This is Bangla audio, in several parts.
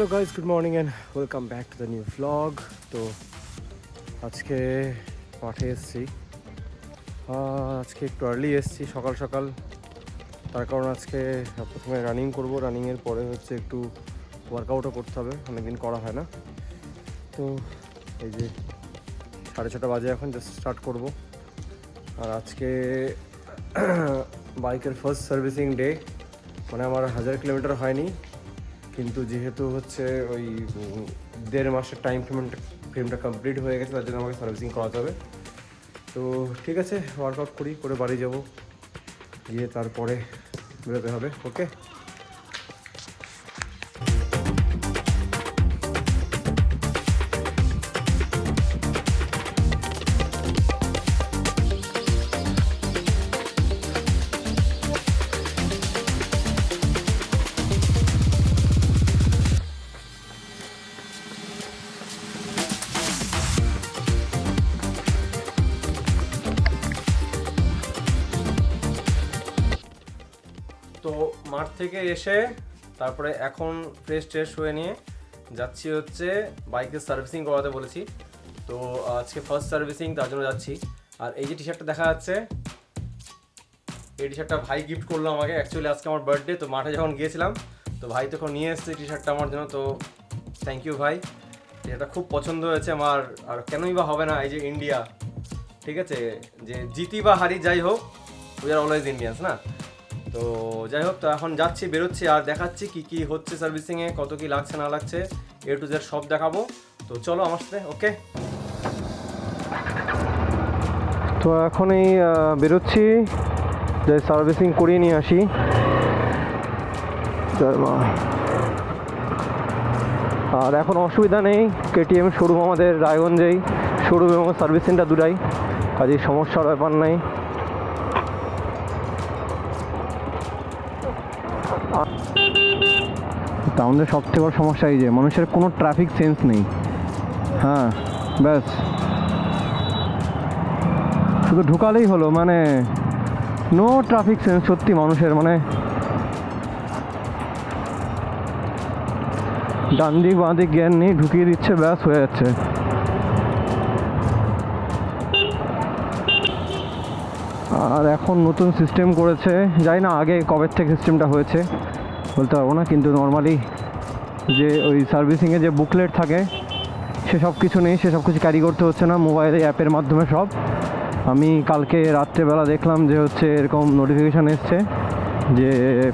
Hello guys good morning and welcome back to the new vlog তো আজকে মাঠে এসেছি। আজকে একটু আর্লি এসেছি, সকাল সকাল। তার কারণ আজকে প্রথমে রানিং করব। রানিংয়ের পরে হচ্ছে একটু ওয়ার্কআউটও করতে হবে। অনেকদিন করা হয় না। তো এই যে সাড়ে ছটা বাজে এখন জাস্ট স্টার্ট করব। আর আজকে বাইকের ফার্স্ট সার্ভিসিং ডে মানে আমার হাজার কিলোমিটার হয়নি। কিন্তু যেহেতু হচ্ছে ওই দেড় মাসের টাইম ফ্রেমটা ফ্রেমটা কমপ্লিট হয়ে গেছে, তার জন্য আমাকে সার্ভিসিং করাতে হবে। তো ঠিক আছে ওয়ার্কআউট করি, করে বাড়ি যাব। গিয়ে তারপরে বেরোতে হবে ওকে থেকে এসে তারপরে এখন ফ্রেশ ট্রেশ হয়ে নিয়ে যাচ্ছি হচ্ছে বাইকের সার্ভিসিং করাতে বলেছি। তো আজকে ফার্স্ট সার্ভিসিং তার জন্য যাচ্ছি। আর এই যে টি শার্টটা দেখা যাচ্ছে, এই টি শার্টটা ভাই গিফট করল আমাকে। অ্যাকচুয়ালি আজকে আমার বার্থডে তো মাঠে যখন গিয়েছিলাম, তো ভাই তখন নিয়ে এসেছে টি শার্টটা আমার জন্য। তো থ্যাংক ইউ ভাই। এটা খুব পছন্দ হয়েছে আমার। আর কেনই বা হবে না এই যে ইন্ডিয়া ঠিক আছে? যে জিতি বা হারি যাই হোক উই আর অলওয়েজ ইন্ডিয়ান্স না? তো যাই হোক, তো এখন যাচ্ছি, বেরোচ্ছি, আর দেখাচ্ছি কি কি হচ্ছে সার্ভিসিংয়ে, কত কি লাগছে, না লাগছে এ টু জেড সব দেখাবো। তো চলো আমার সাথে, ওকে? তো এখন এই বেরোচ্ছি, যে সার্ভিসিং করিয়ে নিয়ে আসি। আর এখন অসুবিধা নেই কেটিএম শোরুম আমাদের রায়গঞ্জেই শোরুম এবং সার্ভিস সেন্টার দুটাই, কাজেই সমস্যার ব্যাপার নাই। তা আমাদের সবথেকে বড় সমস্যা এই যে, মানুষের কোনো ট্রাফিক সেন্স নেই। হ্যাঁ ব্যাস। শুধু ঢুকালেই হলো মানে নো ট্রাফিক সেন্স সত্যি মানুষের মানে ডান দিক বাঁ দিক জ্ঞান নেই, ঢুকিয়ে দিচ্ছে, ব্যাস, হয়ে যাচ্ছে। আর এখন নতুন সিস্টেম করেছে জানি না আগে কবে থেকে সিস্টেমটা হয়েছে। বলতে পারব না, কিন্তু নর্মালি যে ওই সার্ভিসিংয়ে যে বুকলেট থাকে সেসব কিছু নেই সেসব কিছু ক্যারি করতে হচ্ছে না মোবাইলে অ্যাপের মাধ্যমে সব। আমি কালকে রাত্রেবেলা দেখলাম যে হচ্ছে এরকম নোটিফিকেশান এসছে যে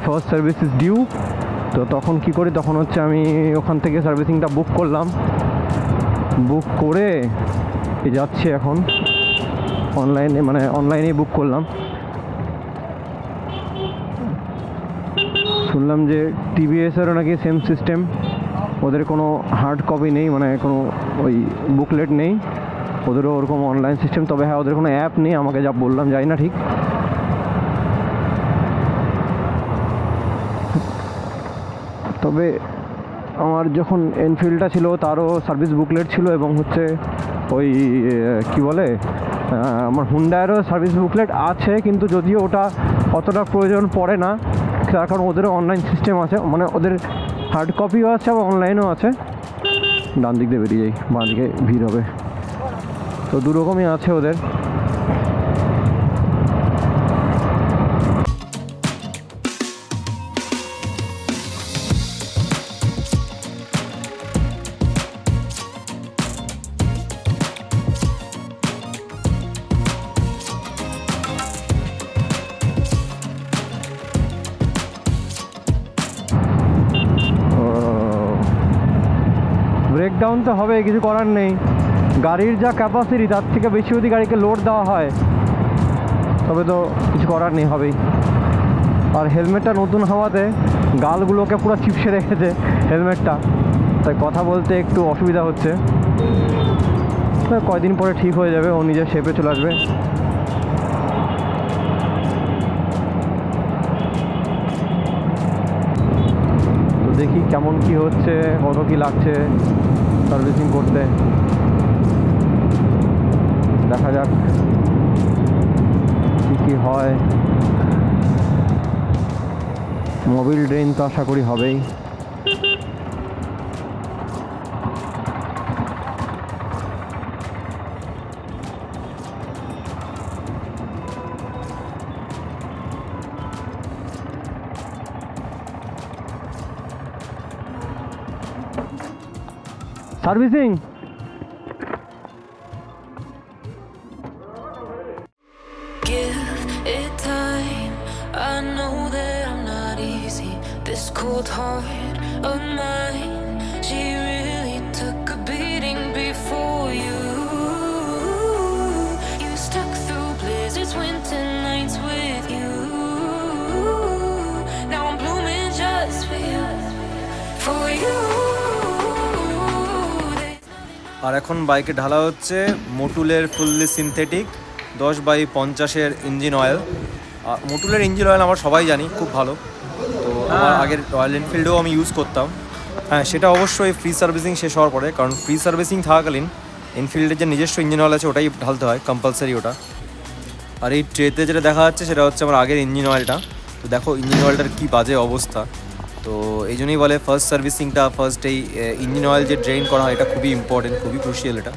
ফার্স্ট সার্ভিস ইজ ডিউ তো তখন কি করি, তখন হচ্ছে আমি ওখান থেকে সার্ভিসিংটা বুক করলাম। বুক করে যাচ্ছি এখন। অনলাইনে মানে অনলাইনেই বুক করলাম। শুনলাম যে টিভিএসেরও নাকি সেম সিস্টেম ওদের কোনো হার্ড কপি নেই মানে কোনো ওই বুকলেট নেই। ওদেরও ওরকম অনলাইন সিস্টেম তবে হ্যাঁ ওদের কোনো অ্যাপ নেই, আমাকে যা বললাম যাই না ঠিক। তবে আমার যখন এনফিল্ডটা ছিল, তারও সার্ভিস বুকলেট ছিল এবং হচ্ছে ওই কি বলে আমার হুন্ডায়েরও সার্ভিস বুকলেট আছে, কিন্তু যদিও ওটা অতটা প্রয়োজন পড়ে না তার কারণ ওদেরও অনলাইন সিস্টেম আছে মানে ওদের হার্ড কপিও আছে, আবার অনলাইনও আছে। ডান দিক দিয়ে বেরিয়ে যাই বাঁ দিকে ভিড় হবে। তো দুরকমই আছে ওদের। ব্রেকডাউন তো হবে, কিছু করার নেই। গাড়ির যা ক্যাপাসিটি তার থেকে বেশি যদি গাড়িকে লোড দেওয়া হয়, তবে তো কিছু করার নেই, হবেই। আর হেলমেটটা নতুন হওয়াতে গালগুলোকে পুরো চিপসে রেখেছে হেলমেটটা। তাই কথা বলতে একটু অসুবিধা হচ্ছে। কয়দিন পরে ঠিক হয়ে যাবে, ও নিজের শেপে চলে আসবে। দেখি কেমন কি হচ্ছে, কত কি লাগছে সার্ভিসিং করতে? দেখা যাক কি কি হয়। মোবিল ড্রেন তো আশা করি হবেই। Easy. This cold heart of mine, আর এখন বাইকে ঢালা হচ্ছে মোটুলের ফুললি সিনথেটিক দশ বাই পঞ্চাশের ইঞ্জিন অয়েল। আর মোটুলের ইঞ্জিন অয়েল আমার সবাই জানি খুব ভালো। তো আমার আগের রয়্যাল এনফিল্ডেও আমি ইউজ করতাম। হ্যাঁ সেটা অবশ্যই ফ্রি সার্ভিসিং শেষ হওয়ার পরে কারণ ফ্রি সার্ভিসিং থাকাকালীন এনফিল্ডের যে নিজস্ব ইঞ্জিন অয়েল আছে ওটাই ঢালতে হয় কম্পালসারি ওটা। আর এই ট্রেতে যেটা দেখা যাচ্ছে সেটা হচ্ছে আমার আগের ইঞ্জিন অয়েলটা। তো দেখো ইঞ্জিন অয়েলটার কী বাজে অবস্থা। তো এই জন্যই বলে ফার্স্ট সার্ভিসিংটা ফার্স্ট এই ইঞ্জিন অয়েল যে ড্রেন করা হয়, এটা খুবই ইম্পর্টেন্ট খুবই ক্রুশিয়াল এটা।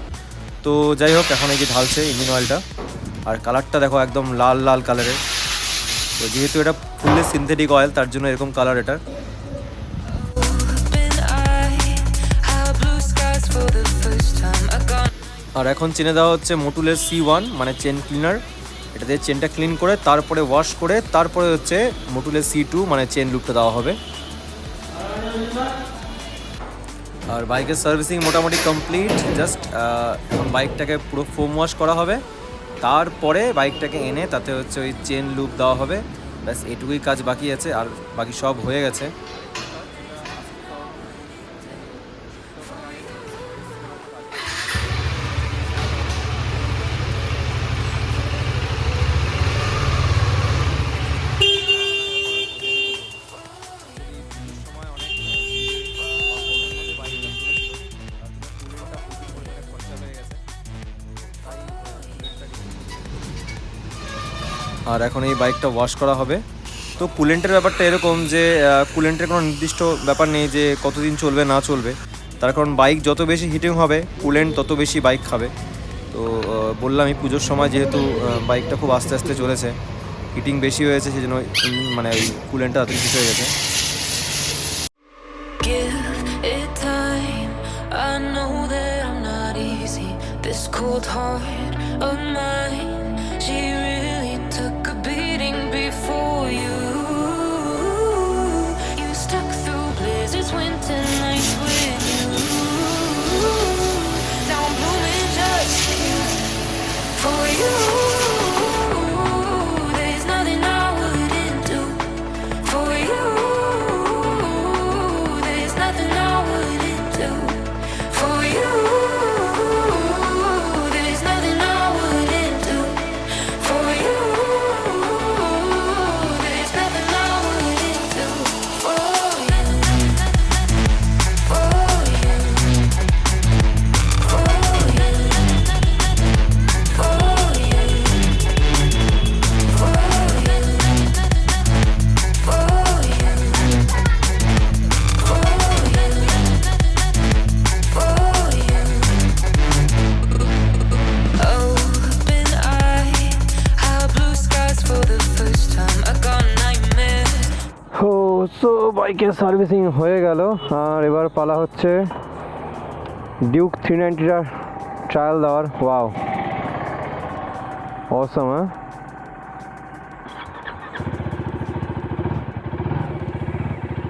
তো যাই হোক, এখন এই যে ঢালছে ইঞ্জিন অয়েলটা আর কালারটা দেখো একদম লাল লাল কালারের তো যেহেতু এটা ফুললি সিনথেটিক অয়েল তার জন্য এরকম কালার এটার আর এখন চেনে দেওয়া হচ্ছে মোটুলের সি ওয়ান মানে চেন ক্লিনার এটা দিয়ে চেনটা ক্লিন করে, তারপরে ওয়াশ করে, তারপরে হচ্ছে মোটুলের সি টু মানে চেন লুপটা দেওয়া হবে। আর বাইকের সার্ভিসিং মোটামুটি কমপ্লিট জাস্ট বাইকটাকে পুরো ফোম ওয়াশ করা হবে। তারপরে বাইকটাকে এনে তাতে হচ্ছে ওই চেন লুপ দেওয়া হবে। ব্যাস, এটুকুই কাজ বাকি আছে, আর বাকি সব হয়ে গেছে। আর এখন এই বাইকটা ওয়াশ করা হবে। তো কুলেন্টের ব্যাপারটা এরকম যে কুলেন্টের কোনো নির্দিষ্ট ব্যাপার নেই যে কতদিন চলবে, না চলবে। তার কারণ বাইক যত বেশি হিটিং হবে কুলেন্ট তত বেশি বাইক খাবে। তো বললাম এই পুজোর সময় যেহেতু বাইকটা খুব আস্তে আস্তে চলেছে হিটিং বেশি হয়েছে সেই জন্য মানে ওই কুলেন্টটা তাড়াতাড়ি শেষ হয়ে গেছে. This cold heart সার্ভিসিং হয়ে গেল। আর এবার পালা হচ্ছে ডিউক থ্রি নাইনটিটার ট্রায়াল দেওয়ার। ওয়াও অসম হ্যাঁ?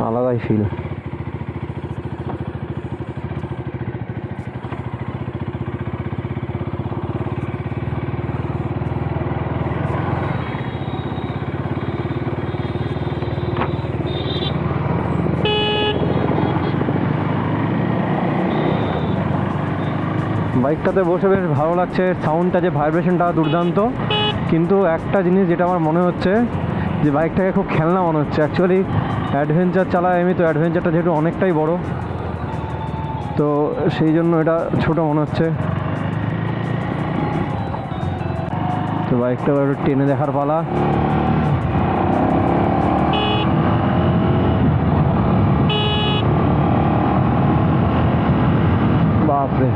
আলাদাই ফিল বাইকটাতে বসে বেশ ভালো লাগছে সাউন্ডটা যে ভাইব্রেশনটা দুর্দান্ত। কিন্তু একটা জিনিস যেটা আমার মনে হচ্ছে, যে বাইকটাকে খুব খেলনা মনে হচ্ছে। অ্যাকচুয়ালি অ্যাডভেঞ্চার চালায় আমি, তো অ্যাডভেঞ্চারটা যেহেতু অনেকটাই বড়, তো সেই জন্য এটা ছোট মনে হচ্ছে। তো বাইকটা একটু টেনে দেখার পালা। বাপরে।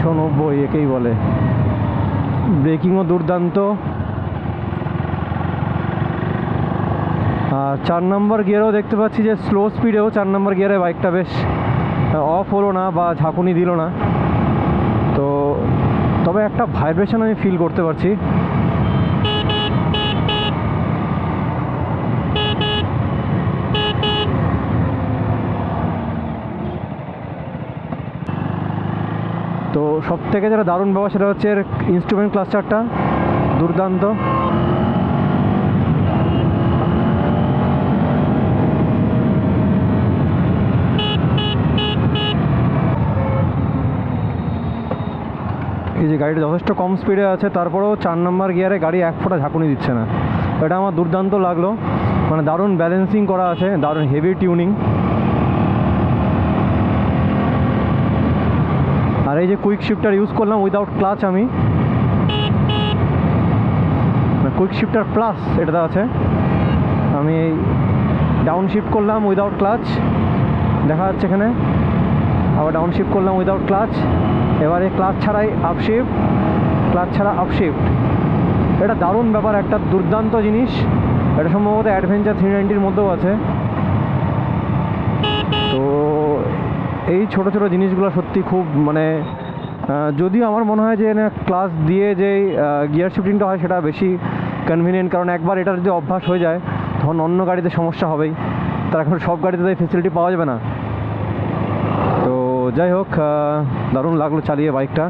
তিনশো নব্বই একেই বলে। ব্রেকিংও দুর্দান্ত। আর চার নম্বর গিয়ারও দেখতে পাচ্ছি যে স্লো স্পিডেও চার নম্বর গিয়ারে বাইকটা বেশ অফ হলো না বা ঝাঁকুনি দিল না। তো তবে একটা ভাইব্রেশন আমি ফিল করতে পারছি। তো সব থেকে যেটা দারুণ ব্যাপার সেটা হচ্ছে এর ইনস্ট্রুমেন্ট ক্লাস্টারটা দুর্দান্ত। এই যে গাড়িটা যথেষ্ট কম স্পিডে আছে, তারপরেও চার নম্বর গিয়ারে গাড়ি এক ফোঁটা ঝাঁকুনি দিচ্ছে না। এটা আমার দুর্দান্ত লাগল। মানে দারুণ ব্যালেন্সিং করা আছে, দারুণ হেভি টিউনিং এই যে কুইক শিফটার ইউজ করলাম উইদাউট ক্লাচ আমি। কুইক শিফটার প্লাস এটাতে আছে। আমি এই ডাউন শিফট করলাম উইদাউট ক্লাচ দেখা যাচ্ছে এখানে। আবার ডাউন শিফট করলাম উইদাউট ক্লাচ এবারে ক্লাচ ছাড়াই আপ শিফট ক্লাচ ছাড়া আপ শিফট এটা দারুণ ব্যাপার, একটা দুর্দান্ত জিনিস। এটা সম্ভবত অ্যাডভেঞ্চার থ্রি নাইনটির মধ্যেও আছে। এই ছোট ছোট জিনিসগুলো সত্যি খুব মানে যদিও আমার মনে হয় যে ক্লাস দিয়ে যে গিয়ার শিফটিংটা হয় সেটা বেশি কনভিনিয়েন্ট কারণ একবার এটার যদি অভ্যাস হয়ে যায়, তখন অন্য গাড়িতে সমস্যা হবেই। তার এখন সব গাড়িতে তো এই ফেসিলিটি পাওয়া যাবে না। তো যাই হোক দারুণ লাগল চালিয়ে বাইকটা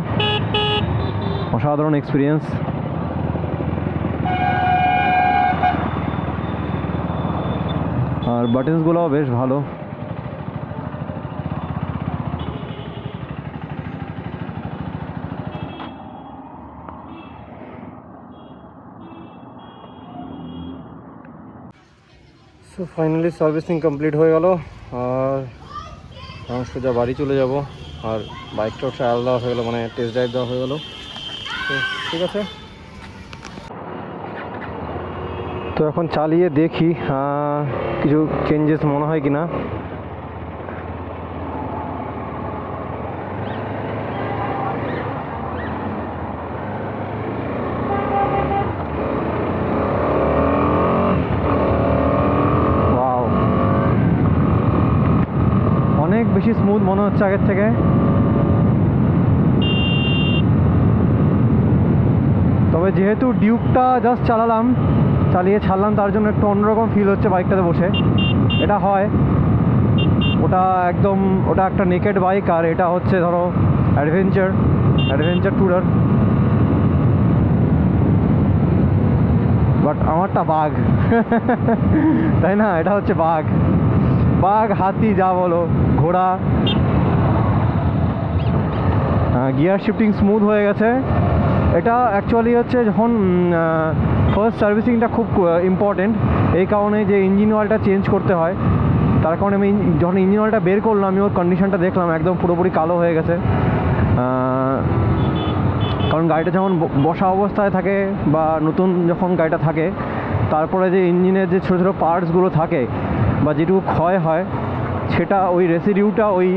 অসাধারণ এক্সপিরিয়েন্স আর বাটনসগুলোও বেশ ভালো। সো ফাইনালি সার্ভিসিং কমপ্লিট হয়ে গেল। আর এখন সোজা বাড়ি চলে যাব, আর বাইকটাও ট্রায়াল দেওয়া হয়ে গেলো মানে টেস্ট ড্রাইভ দেওয়া হয়ে গেলো। তো ঠিক আছে? তো এখন চালিয়ে দেখি কিছু চেঞ্জেস মনে হয় কি না বেশি স্মুথ মনে হচ্ছে আগের থেকে। তবে যেহেতু ডিউকটা জাস্ট চালালাম, চালিয়ে ছাড়লাম, তার জন্য একটু অন্যরকম ফিল হচ্ছে বাইকটাতে বসে। এটা হয়। ওটা একদম, ওটা একটা নেকেড বাইক আর এটা হচ্ছে ধরো অ্যাডভেঞ্চার অ্যাডভেঞ্চার ট্যুরার বাট আমারটা বাঘ। তাই না? এটা হচ্ছে বাঘ। বাঘ, হাতি, যা বলো, ঘোড়া। গিয়ার শিফটিং স্মুথ হয়ে গেছে। এটা অ্যাকচুয়ালি হচ্ছে যখন ফার্স্ট সার্ভিসিংটা খুব ইম্পর্টেন্ট এই কারণে যে ইঞ্জিন অয়েলটা চেঞ্জ করতে হয়, তার কারণে আমি যখন ইঞ্জিন অয়েলটা বের করলাম, আমি ওর কন্ডিশনটা দেখলাম, একদম পুরোপুরি কালো হয়ে গেছে। কারণ গাড়িটা যখন বসা অবস্থায় থাকে বা নতুন যখন গাড়িটা থাকে, তারপরে যে ইঞ্জিনের যে ছোটো ছোটো পার্টসগুলো থাকে বা যেটুকু ক্ষয় হয়, সেটা ওই রেসিডিউটা ওই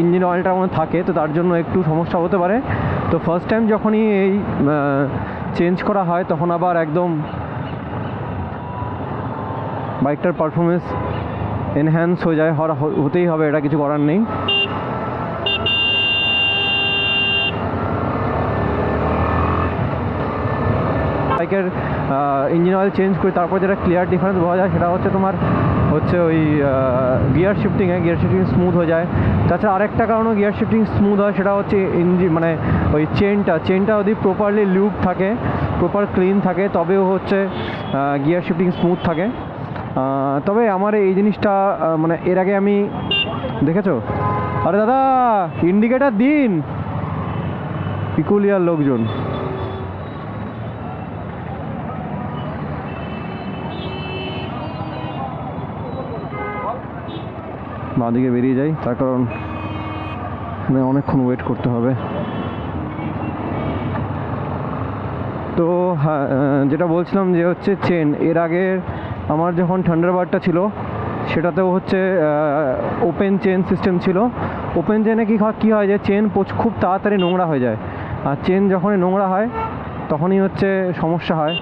ইঞ্জিন অয়েলটার মধ্যে থাকে, তো তার জন্য একটু সমস্যা হতে পারে। তো ফার্স্ট টাইম যখনই এই চেঞ্জ করা হয়, তখন আবার একদম বাইকটার পারফরমেন্স এনহ্যান্স হয়ে যায় হতেই হবে, এটা কিছু করার নেই। বাইকের ইঞ্জিন অয়েল চেঞ্জ করি তারপর যেটা ক্লিয়ার ডিফারেন্স বোঝা যায় সেটা হচ্ছে তোমার, হচ্ছে ওই গিয়ার শিফটিংয়ে গিয়ার শিফটিং স্মুথ হয়ে যায়। তাছাড়া আরেকটা কারণও গিয়ার শিফটিং স্মুথ হয় সেটা হচ্ছে ইঞ্জিন মানে ওই চেনটা চেনটা যদি প্রপারলি লিউব থাকে প্রপার ক্লিন থাকে, তবেও হচ্ছে গিয়ার শিফটিং স্মুথ থাকে। তবে আমার এই জিনিসটা মানে এর আগে আমি দেখেছ? আরে দাদা ইন্ডিকেটার দিন। পিকুলিয়ার লোকজন। বাঁদিকে বেরিয়ে যাই, তার কারণ অনেকক্ষণ ওয়েট করতে হবে। তো হ্যাঁ যেটা বলছিলাম যে হচ্ছে চেন এর আগে আমার যখন থান্ডারবার্ডটা ছিল, সেটাতেও হচ্ছে ওপেন চেন সিস্টেম ছিল। ওপেন চেনে কী কী হয় যে চেন খুব তাড়াতাড়ি নোংরা হয়ে যায়। আর চেন যখনই নোংরা হয়, তখনই হচ্ছে সমস্যা হয়।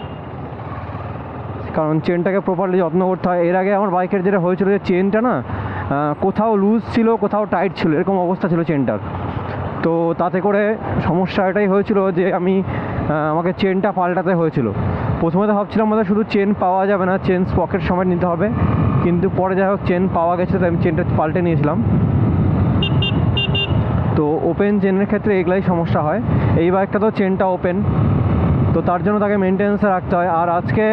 কারণ চেনটাকে প্রপারলি যত্ন করতে হয়। এর আগে আমার বাইকের যেটা হয়েছিল যে চেনটা না কোথাও লুজ ছিল, কোথাও টাইট ছিল, এরকম অবস্থা ছিল চেনটার তো তাতে করে সমস্যা এটাই হয়েছিল যে আমি আমাকে চেনটা পাল্টাতে হয়েছিল। প্রথমে তো ভাবছিলাম আমাদের শুধু চেন পাওয়া যাবে না চেন পকেট সময় নিতে হবে। কিন্তু পরে যাই হোক চেন পাওয়া গেছে, তাই আমি চেনটা পাল্টে নিয়েছিলাম। তো ওপেন চেনের ক্ষেত্রে এগুলাই সমস্যা হয়। এই বাইকটা তো চেনটা ওপেন তো তার জন্য তাকে মেনটেন্যান্সে রাখতে হয়। আর আজকে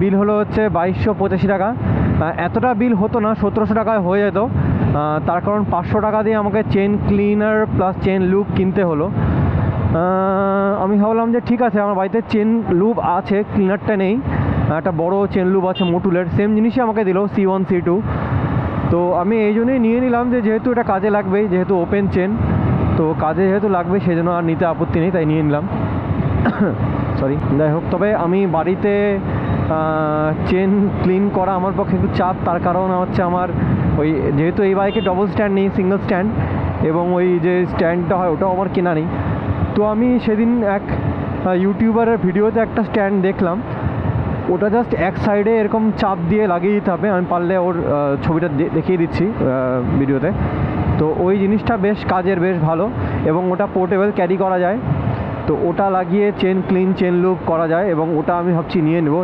বিল হলো হচ্ছে বাইশশো পঁচাশি টাকা। এতটা বিল হতো না, সতেরোশো টাকায় হয়ে যেত। তার কারণ পাঁচশো টাকা দিয়ে আমাকে chain cleaner plus chain lube কিনতে হলো। আমি ভাবলাম যে ঠিক আছে, আমার বাড়িতে চেন লুপ আছে ক্লিনারটা নেই। একটা বড় চেন লুপ আছে মোটুলের সেম জিনিসই আমাকে দিল সি ওয়ান সি টু তো আমি এই জন্যই নিয়ে নিলাম যে যেহেতু এটা কাজে লাগবে, যেহেতু ওপেন চেন তো কাজে যেহেতু লাগবে সেই জন্য আর নিতে আপত্তি নেই, তাই নিয়ে নিলাম। সরি যাই হোক, তবে আমি বাড়িতে চেন ক্লিন করা আমার পক্ষে একটু চাপ, তার কারণ হচ্ছে আমার ওই যেহেতু এই বাইকে ডবল স্ট্যান্ড নেই সিঙ্গেল স্ট্যান্ড এবং ওই যে স্ট্যান্ডটা হয় ওটাও আমার কেনা নেই। তো আমি সেদিন এক ইউটিউবারের ভিডিওতে একটা স্ট্যান্ড দেখলাম। ওটা জাস্ট এক সাইডে এরকম চাপ দিয়ে লাগিয়ে দিতে হবে, আমি পারলে ওর ছবিটা দেখিয়ে দিচ্ছি ভিডিওতে তো ওই জিনিসটা বেশ কাজের, বেশ ভালো, এবং ওটা পোর্টেবল ক্যারি করা যায়। তো ওটা লাগিয়ে চেন ক্লিন চেন লুপ করা যায়, এবং ওটা আমি ভাবছি নিয়ে নেব।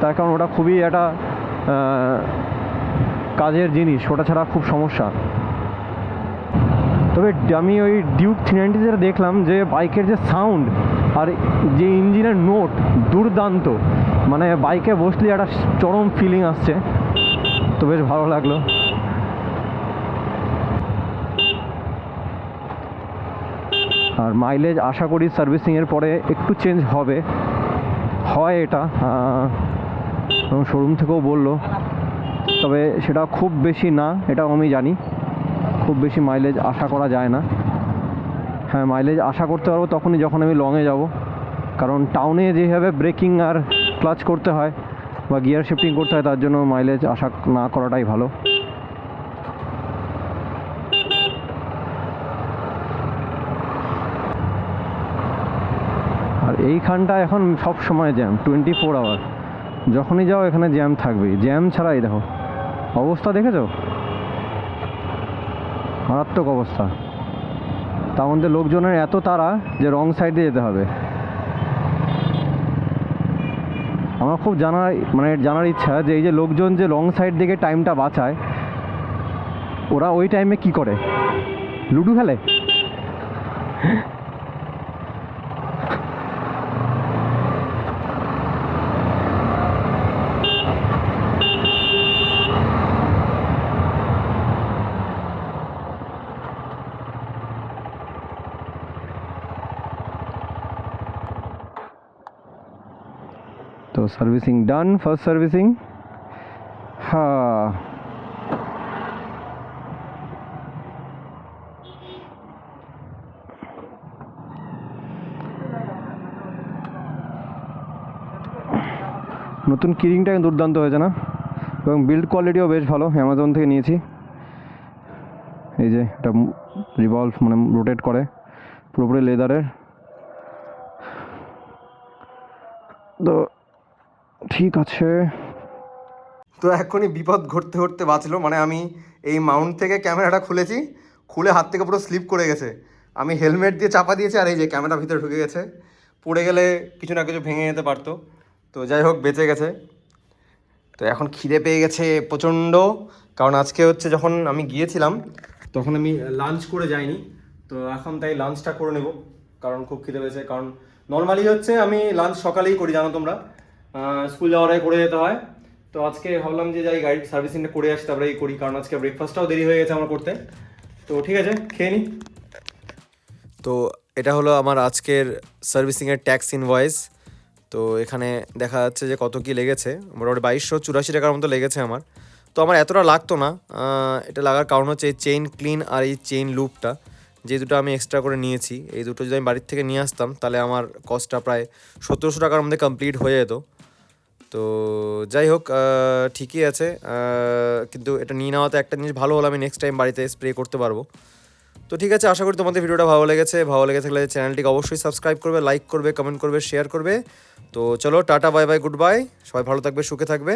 তার কারণ ওটা খুবই একটা কাজের জিনিস, ওটা ছাড়া খুব সমস্যা। তবে আমি ওই ডিউক থ্রি নাইনটি যেটা দেখলাম যে বাইকের যে সাউন্ড আর যে ইঞ্জিনের নোট দুর্দান্ত মানে বাইকে বসলে একটা চরম ফিলিং আসছে। তো বেশ ভালো লাগল। আর মাইলেজ আশা করি সার্ভিসিংয়ের পরে একটু চেঞ্জ হবে। হয় এটা শোরুম থেকেও বলল। তবে সেটা খুব বেশি না, এটাও আমি জানি। খুব বেশি মাইলেজ আশা করা যায় না। হ্যাঁ মাইলেজ আশা করতে পারব তখনই যখন আমি লংয়ে যাব। কারণ টাউনে যেভাবে ব্রেকিং আর ক্লাচ করতে হয় বা গিয়ার শিফটিং করতে হয়, তার জন্য মাইলেজ আশা না করাটাই ভালো। আর এইখানটা এখন সব সময় জ্যাম টোয়েন্টি ফোর আওয়ার যখনই যাও, এখানে জ্যাম থাকবে জ্যাম ছাড়াই দেখো। অবস্থা দেখেছ? মারাত্মক অবস্থা। তার মধ্যে লোকজনের এত তাড়া যে রং সাইডে যেতে হবে। আমার খুব জানার মানে জানার ইচ্ছা যে এই যে লোকজন যে রং সাইড দিকে টাইমটা বাঁচায়, ওরা ওই টাইমে কি করে? লুডো খেলে? তো সার্ভিসিং ডান, ফার্স্ট সার্ভিসিং। হ্যাঁ নতুন কিরিংটা দুর্দান্ত হয়েছে না? এবং বিল্ড কোয়ালিটিও বেশ ভালো অ্যামাজন থেকে নিয়েছি। এই যে এটা রিভলভ মানে রোটেট করে, পুরোপুরি লেদারের ঠিক আছে। তো এখনই বিপদ ঘটতে ঘটতে বাঁচলো মানে আমি এই মাউন্ট থেকে ক্যামেরাটা খুলেছি, খুলে হাত থেকে পুরো স্লিপ করে গেছে। আমি হেলমেট দিয়ে চাপা দিয়েছি আর এই যে ক্যামেরা ভিতরে ঢুকে গেছে। পড়ে গেলে কিছু না কিছু ভেঙে যেতে পারতো। তো যাই হোক, বেঁচে গেছে। তো এখন খিদে পেয়ে গেছে প্রচণ্ড, কারণ আজকে হচ্ছে যখন আমি গিয়েছিলাম, তখন আমি লাঞ্চ করে যাইনি। তো এখন তাই লাঞ্চটা করে নেব, কারণ খুব খিদে পেয়েছে। কারণ নর্মালি হচ্ছে আমি লাঞ্চ সকালেই করি, জানো তোমরা? স্কুল যাওয়ার আগে করে যেতে হয়। তো আজকে ভাবলাম যে যাই গাড়ি সার্ভিসিংটা করে আসি তারপরে করি, কারণ আজকে ব্রেকফাস্টটাও দেরি হয়ে গেছে আমার করতে। তো ঠিক আছে, খেয়ে নিই তো এটা হলো আমার আজকের সার্ভিসিংয়ের ট্যাক্স ইনভয়েস তো এখানে দেখা যাচ্ছে যে কত কি লেগেছে, মোটামুটি বাইশশো চুরাশি টাকার মতো লেগেছে আমার। তো আমার এতটা লাগতো না এটা লাগার কারণ হচ্ছে এই চেইন ক্লিন আর এই চেইন লুপটা যে দুটো আমি এক্সট্রা করে নিয়েছি, এই দুটো যদি আমি বাড়ির থেকে নিয়ে আসতাম, তাহলে আমার কস্টটা প্রায় সতেরোশো টাকার মধ্যে কমপ্লিট হয়ে যেত। তো যাই হোক ঠিকই আছে। কিন্তু এটা নিয়ে নেওয়াতে একটা জিনিস ভালো হলো আমি নেক্সট টাইম বাড়িতে স্প্রে করতে পারব। তো ঠিক আছে, আশা করি তোমাদের ভিডিওটা ভালো লেগেছে। ভালো লেগে থাকলে চ্যানেলটিকে অবশ্যই সাবস্ক্রাইব করবে লাইক করবে কমেন্ট করবে শেয়ার করবে। তো চলো, tata bye bye goodbye সবাই ভালো থাকবে, সুখে থাকবে।